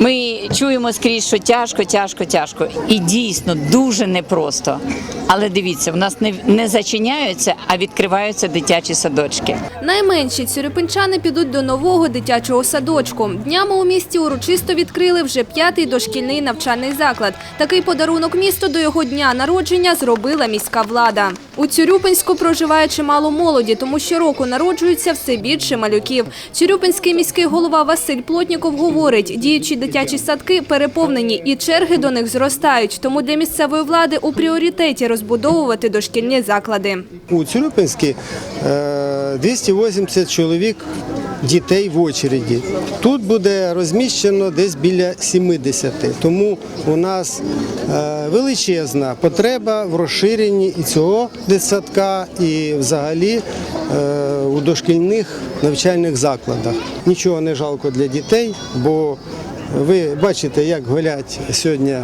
Ми чуємо скрізь, що тяжко, тяжко, тяжко. І дійсно дуже непросто. Але дивіться, в нас не, не зачиняються, а відкриваються дитячі садочки. Найменші цюрюпинчани підуть до нового дитячого садочку. Днями у місті урочисто відкрили вже п'ятий дошкільний навчальний заклад. Такий подарунок місту до його дня народження зробила міська влада. У Цюрюпинську проживає чимало молоді, тому щороку народжується все більше малюків. Цюрюпинський міський голова Василь Плотніков говорить, діючі дитячі садки переповнені і черги до них зростають. Тому для місцевої влади у пріоритеті розбудовувати дошкільні заклади. У Цюрюпинській е, 280 чоловік дітей в очереді. Тут буде розміщено десь біля 70. Тому у нас е, величезна потреба в розширенні і цього дитсадка, і взагалі е, у дошкільних навчальних закладах. Нічого не жалко для дітей, бо ви бачите, як горять сьогодні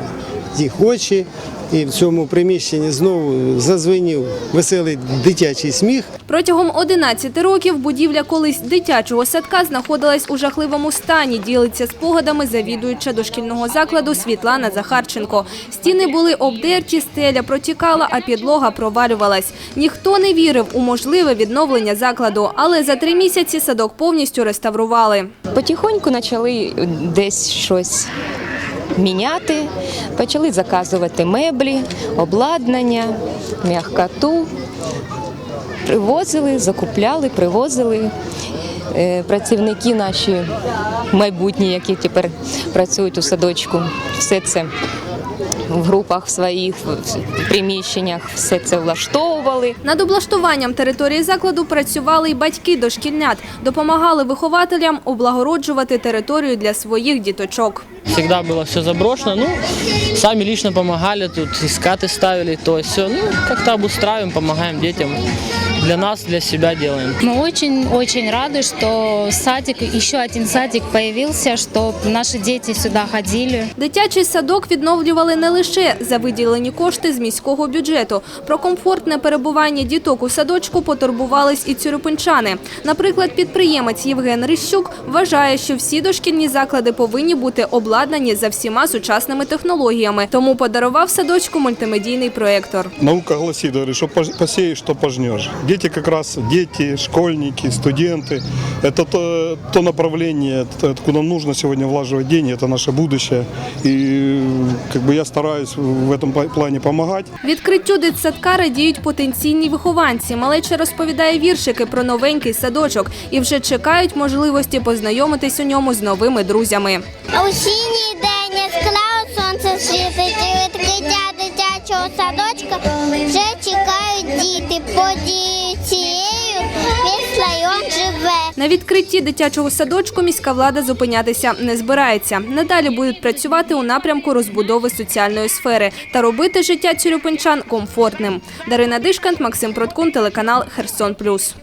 їх очі. І в цьому приміщенні знову зазвенів веселий дитячий сміх. Протягом 11 років будівля колись дитячого садка знаходилась у жахливому стані. Ділиться спогадами завідуюча дошкільного закладу Світлана Захарченко. Стіни були обдерті, стеля протікала, а підлога провалювалась. Ніхто не вірив у можливе відновлення закладу, але за три місяці садок повністю реставрували. Потихоньку почали десь щось міняти, почали заказувати меблі, обладнання, м'якоту. Привозили, закупляли, привозили. Е, Працівники наші майбутні, які тепер працюють у садочку, все це в групах своїх, в приміщеннях, все це влаштовували. Над облаштуванням території закладу працювали й батьки дошкільнят, допомагали вихователям облагороджувати територію для своїх діточок. Всегда было все заброшено. Ну, сами лично помогали тут, искаты ставили, то есть все. Ну, как-то обустраиваем, помогаем детям. Для нас, для себя делаем. Мы очень-очень рады, что садик, еще один садик появился, что наши дети сюда ходили. Дитячий садок відновлювали не лише за виділені кошти з міського бюджету. Про комфортне перебування діток у садочку потурбувались і цюрюпинчани. Наприклад, підприємець Євген Рищук вважає, що всі дошкільні заклади повинні бути обладнані за всіма сучасними технологіями, тому подарував садочку мультимедійний проєктор. Наука гласит, говорит, что пож- посеешь, что пожнешь. Дети как раз, дети, школьники, студенты, это то, то направление, т- куда нужно сегодня влаживать деньги, это наше будущее. И как бы я стараюсь в этом пла- плане помогать. Відкриттю дитсадка радіють потенційні вихованці. Малеча розповідає віршики про новенький садочок і вже чекають можливості познайомитись у ньому з новими друзями. Осінній день відкриття дитячого садочка вже чекають діти. Подією цією живе. На відкритті дитячого садочку міська влада зупинятися не збирається. Надалі будуть працювати у напрямку розбудови соціальної сфери та робити життя цюрюпинчан комфортним. Дарина Дишкант, Максим Проткун, телеканал Херсон Плюс.